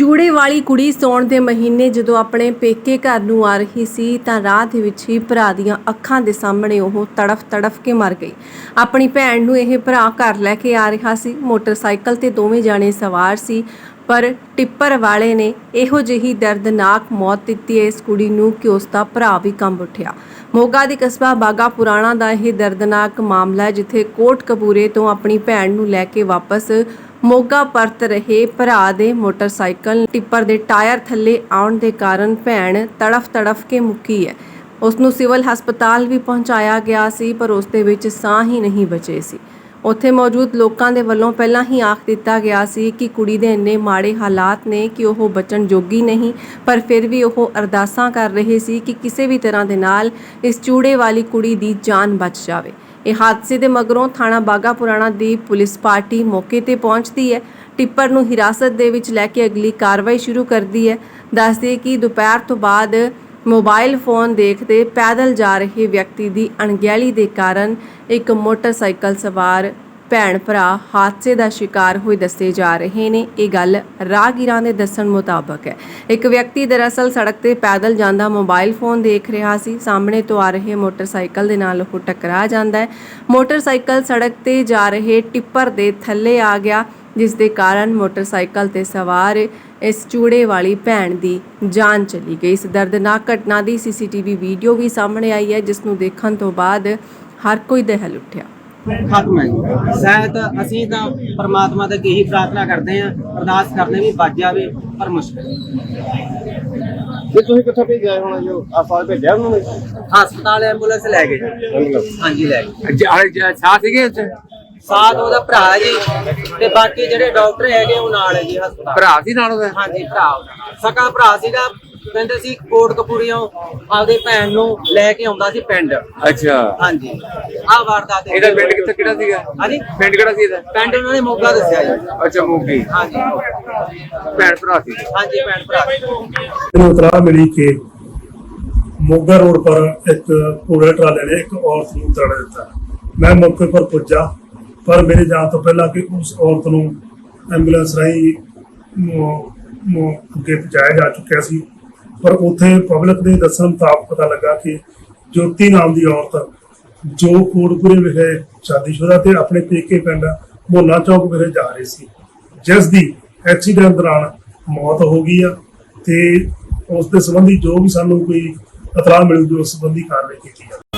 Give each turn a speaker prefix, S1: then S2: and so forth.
S1: ਚੂੜੇ ਵਾਲੀ ਕੁੜੀ ਸੌਣ ਦੇ ਮਹੀਨੇ ਜਦੋਂ ਆਪਣੇ ਪੇਕੇ ਘਰ ਨੂੰ ਆ ਰਹੀ ਸੀ, ਤਾਂ ਰਾਹ ਦੇ ਵਿੱਚ ਹੀ ਭਰਾ ਦੀਆਂ ਅੱਖਾਂ ਦੇ ਸਾਹਮਣੇ ਉਹ ਤੜਫ ਤੜਫ ਕੇ ਮਰ ਗਈ। ਆਪਣੀ ਭੈਣ ਨੂੰ ਇਹ ਭਰਾ ਘਰ ਲੈ ਕੇ ਆ ਰਿਹਾ ਸੀ। ਮੋਟਰਸਾਈਕਲ ਤੇ ਦੋਵੇਂ ਜਾਣੇ ਸਵਾਰ ਸੀ, ਪਰ ਟਿੱਪਰ ਵਾਲੇ ਨੇ ਇਹੋ ਜਿਹੀ ਦਰਦਨਾਕ ਮੌਤ ਦਿੱਤੀ। ਹੈ ਇਸ ਕੁੜੀ ਨੂੰ ਕਿ ਉਸ ਦਾ ਭਰਾ ਵੀ ਕੰਬ ਉੱਠਿਆ। ਮੋਗਾ ਦੇ ਕਸਬਾ ਬਾਗਾ ਪੁਰਾਣਾ ਦਾ ਇਹ ਦਰਦਨਾਕ ਮਾਮਲਾ ਜਿੱਥੇ ਕੋਟ ਕਪੂਰੇ ਤੋਂ ਆਪਣੀ ਭੈਣ ਨੂੰ ਲੈ ਕੇ ਵਾਪਸ ਮੋਗਾ ਪਰਤ ਰਹੇ ਭਰਾ ਦੇ ਮੋਟਰਸਾਈਕਲ ਟਿੱਪਰ ਦੇ ਟਾਇਰ ਥੱਲੇ ਆਉਣ ਦੇ ਕਾਰਨ ਭੈਣ ਤੜਫ ਤੜਫ ਕੇ ਮੁੱਕੀ ਹੈ। ਉਸ ਨੂੰ ਸਿਵਲ ਹਸਪਤਾਲ ਵੀ ਪਹੁੰਚਾਇਆ ਗਿਆ ਸੀ, ਪਰ ਉਸ ਦੇ ਵਿੱਚ ਸਾਹ ਹੀ ਨਹੀਂ ਬਚੇ ਸੀ। ਉੱਥੇ ਮੌਜੂਦ ਲੋਕਾਂ ਦੇ ਵੱਲੋਂ ਪਹਿਲਾਂ ਹੀ ਆਖ ਦਿੱਤਾ ਗਿਆ ਸੀ ਕਿ ਕੁੜੀ ਦੇ ਇੰਨੇ ਮਾੜੇ ਹਾਲਾਤ ਨੇ ਕਿ ਉਹ ਬਚਣ ਜੋਗੀ ਨਹੀਂ, ਪਰ ਫਿਰ ਵੀ ਉਹ ਅਰਦਾਸਾਂ ਕਰ ਰਹੇ ਸੀ ਕਿ ਕਿਸੇ ਵੀ ਤਰ੍ਹਾਂ ਦੇ ਨਾਲ ਇਸ ਚੂੜੇ ਵਾਲੀ ਕੁੜੀ ਦੀ ਜਾਨ ਬਚ ਜਾਵੇ। ਇਹ ਹਾਦਸੇ ਦੇ ਮਗਰੋਂ ਥਾਣਾ ਬਾਗਾ ਪੁਰਾਣਾ ਦੀ ਪੁਲਿਸ ਪਾਰਟੀ ਮੌਕੇ ਤੇ ਪਹੁੰਚਦੀ ਹੈ। ਟਿੱਪਰ ਨੂੰ ਹਿਰਾਸਤ ਦੇ ਵਿੱਚ ਲੈ ਕੇ ਅਗਲੀ ਕਾਰਵਾਈ ਸ਼ੁਰੂ ਕਰਦੀ ਹੈ। ਦੱਸਦੇ ਕਿ ਦੁਪਹਿਰ ਤੋਂ ਬਾਅਦ ਮੋਬਾਈਲ ਫੋਨ ਦੇਖਦੇ ਪੈਦਲ ਜਾ ਰਹੇ ਵਿਅਕਤੀ ਦੀ ਅਣਗਹਿਲੀ ਦੇ ਕਾਰਨ ਇੱਕ ਮੋਟਰਸਾਈਕਲ ਸਵਾਰ ਭੈਣ ਭਰਾ ਹਾਦਸੇ ਦਾ ਸ਼ਿਕਾਰ ਹੋਏ ਦੱਸੇ ਜਾ ਰਹੇ ਨੇ। ਇਹ ਗੱਲ ਰਾਹਗੀਰਾਂ ਦੇ ਦੱਸਣ ਮੁਤਾਬਕ ਹੈ। ਇੱਕ ਵਿਅਕਤੀ ਦਰਅਸਲ ਸੜਕ ਤੇ ਪੈਦਲ ਜਾਂਦਾ ਮੋਬਾਈਲ ਫੋਨ ਦੇਖ ਰਿਹਾ ਸੀ। ਸਾਹਮਣੇ ਤੋਂ ਆ ਰਹੇ ਮੋਟਰਸਾਈਕਲ ਦੇ ਨਾਲ ਉਹ ਟਕਰਾ ਜਾਂਦਾ ਹੈ। ਮੋਟਰਸਾਈਕਲ ਸੜਕ ਤੇ ਜਾ ਰਹੇ ਟਿੱਪਰ ਦੇ ਥੱਲੇ ਆ ਗਿਆ, ਜਿਸ ਦੇ ਕਾਰਨ ਮੋਟਰਸਾਈਕਲ ਤੇ ਸਵਾਰ ਇਸ ਚੂੜੇ ਵਾਲੀ ਭੈਣ ਦੀ ਜਾਨ ਚਲੀ ਗਈ। ਇਸ ਦਰਦਨਾਕ ਘਟਨਾ ਦੀ ਸੀਸੀਟੀਵੀ ਵੀਡੀਓ ਵੀ ਸਾਹਮਣੇ ਆਈ ਹੈ, ਜਿਸ ਨੂੰ ਦੇਖਣ ਤੋਂ ਬਾਅਦ ਹਰ ਕੋਈ ਦਹਿਲ ਉੱਠਿਆ।
S2: ਖਤਮ ਹੈ ਜੀ। ਸ਼ਾਇਦ ਅਸੀਂ ਤਾਂ ਪਰਮਾਤਮਾ ਦੇ ਅੱਗੇ ਹੀ ਪ੍ਰਾਰਥਨਾ ਕਰਦੇ ਆਂ ਅਰਦਾਸ ਕਰਦੇ ਵੀ ਬਚ ਜਾਵੇ ਪਰ ਮੁਸ਼ਕਿਲ
S3: ਜੇ ਤੁਸੀਂ ਕਿੱਥੇ ਭੇਜਿਆ ਹੋਣਾ ਜੋ ਆਪਾਂ ਭੇਜਿਆ ਉਹਨਾਂ ਨੇ
S2: ਹਸਪਤਾਲ ਐਂਬੂਲੈਂਸ ਲੈ ਗਏ ਜੀ। ਹਾਂਜੀ ਲੈ ਗਏ
S4: ਸਾਹ ਸੀਗੇ ਉੱਥੇ
S2: ਸਾਥ ਉਹਦਾ ਭਰਾ ਜੀ ਤੇ ਬਾਕੀ ਜਿਹੜੇ ਡਾਕਟਰ ਹੈਗੇ ਉਹ ਨਾਲ ਹੈ ਜੀ ਹਸਪਤਾਲ
S4: ਭਰਾ ਸੀ ਨਾਲ ਉਹਦੇ
S2: ਹਾਂਜੀ ਭਰਾ ਉਹਦਾ। ਸਕਾ ਭਰਾ ਸੀਗਾ ਕਹਿੰਦੇ ਸੀ ਕੋਟ ਕਪੂਰੀਓਂ ਆਪਦੇ ਭੈਣ ਨੂੰ ਲੈ ਕੇ ਆਉਂਦਾ ਸੀ ਪਿੰਡ।
S4: ਅੱਛਾ।
S2: ਹਾਂਜੀ। ਆਹ ਵਾਰਦਾਤ ਹੈ।
S4: ਇਹਦਾ ਪਿੰਡ ਕਿੱਥੇ ਕਿਹੜਾ ਸੀਗਾ?
S2: ਹਾਂਜੀ।
S4: ਪਿੰਡ ਕਿਹੜਾ ਸੀ ਇਹਦਾ?
S2: ਪਿੰਡ ਉਹਨਾਂ ਨੇ ਮੋਗਾ ਦੱਸਿਆ ਜੀ।
S4: ਅੱਛਾ ਮੋਗੀ।
S2: ਹਾਂਜੀ।
S4: ਭੈਣ ਭਰਾ ਸੀ।
S2: ਹਾਂਜੀ ਭੈਣ ਭਰਾ
S5: ਮੈਨੂੰ ਇਤਲਾਹ ਮਿਲੀ ਕਿ ਮੋਗਾ ਰੋਡ ਪਰ ਇੱਕ ਕੂੜੇ ਟਰਾਲੇ ਨੇ ਇੱਕ ਔਰਤ ਨੂੰ ਤੜ ਦਿੱਤਾ। ਮੈਂ ਮੌਕੇ ਪਰ ਪੁੱਜਾ ਪਰ ਮੇਰੇ ਜਾਣ ਤੋਂ ਪਹਿਲਾਂ ਕਿ ਉਸ ਔਰਤ ਨੂੰ ਐਂਬੂਲੈਂਸ ਰਾਹੀਂ ਮ- ਮ- ਅੱਗੇ ਪਹੁੰਚਾਇਆ ਜਾ ਚੁੱਕਿਆ ਸੀ। ਪਰ ਉੱਥੇ ਪਬਲਿਕ ਦੇ ਦੱਸਣ ਮੁਤਾਬਕ ਪਤਾ ਲੱਗਾ ਕਿ ਜੋਤੀ ਨਾਮ ਦੀ ਔਰਤ ਜੋ ਕੋਟਪੁਰੇ ਵਿਖੇ ਸ਼ਾਦੀशुदा ਤੇ ਆਪਣੇ ਪੇਕੇ ਪਿੰਡ ਮੋਲਾ ਚੌਕ ਵਿਖੇ ਜਾ ਰਹੀ ਸੀ, ਜਿਸ ਦੀ ਐਕਸੀਡੈਂਟ ਦੌਰਾਨ ਮੌਤ ਹੋ ਗਈ ਆ ਤੇ ਉਸ ਦੇ ਸੰਬੰਧੀ ਜੋ ਵੀ ਸਾਨੂੰ ਕੋਈ ਇਤਲਾਹ ਮਿਲੂਗੀ ਉਸ ਸੰਬੰਧੀ ਕਾਰਵਾਈ ਕੀਤੀ ਜਾਵੇ।